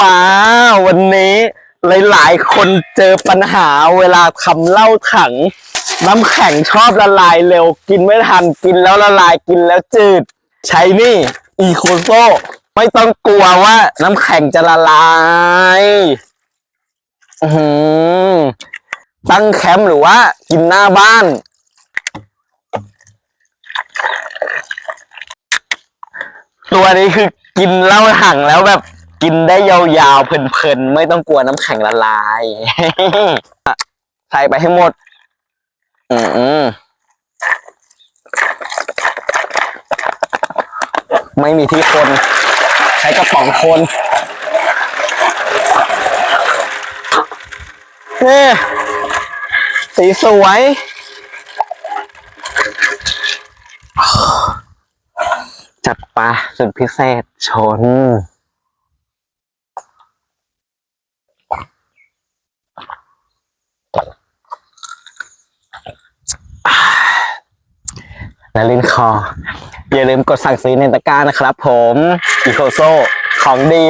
มาวันนี้หลายๆ คนเจอปัญหาเวลาทำเหล้าถัง น้ำแข็งชอบละลายเร็ว กินไม่ทันกินแล้วละลายกินแล้วจืด ใช้นี่อีโคโซไม่ต้องกลัวว่าน้ำแข็งจะละลายตั้งแคมป์หรือว่า กินหน้าบ้าน ตัวนี้คือกินเหล้าถังแล้วแบบ กินได้ยาวๆเพลินๆ ไม่ต้องกลัวน้ำแข็งละลายใส่ไปให้หมด อืมไม่มีที่คน ใช้กระป๋องคนนี่สีสวย จัดปะสุดพิเศษชน และลิ้นคอ อย่าลืมกดสั่งซื้อในตะกร้านะครับผม อีโคโซของดี